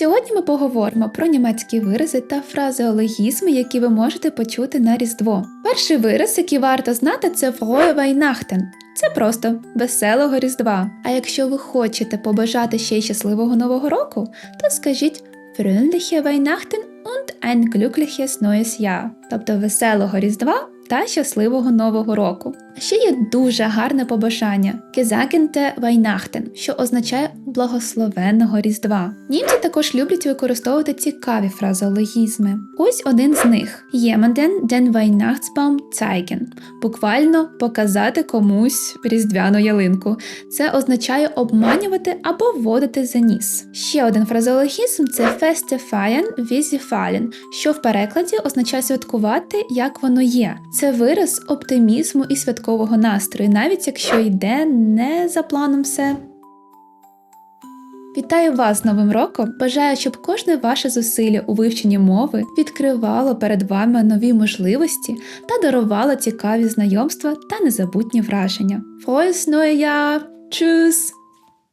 Сьогодні ми поговоримо про німецькі вирази та фразеологізми, які ви можете почути на Різдво. Перший вираз, який варто знати, це Frohe Weihnachten. Це просто веселого Різдва. А якщо ви хочете побажати ще й щасливого нового року, то скажіть Fröhliche Weihnachten und ein glückliches neues Jahr, тобто веселого Різдва та щасливого нового року. Ще є дуже гарне побажання Gesegente Weihnachten, що означає благословенного Різдва. Німці також люблять використовувати цікаві фразеологізми. Ось один з них: Jemanden den Weihnachtsbaum zeigen. Буквально показати комусь різдвяну ялинку. Це означає обманювати або вводити за ніс. Ще один фразеологізм це sie fallen, що в перекладі означає святкувати, як воно є. Це вираз оптимізму і святкового настрою, навіть якщо йде не за планом все. Вітаю вас з Новим роком! Бажаю, щоб кожне ваше зусилля у вивченні мови відкривало перед вами нові можливості та дарувало цікаві знайомства та незабутні враження. Frohes Neues Jahr! Tschüss!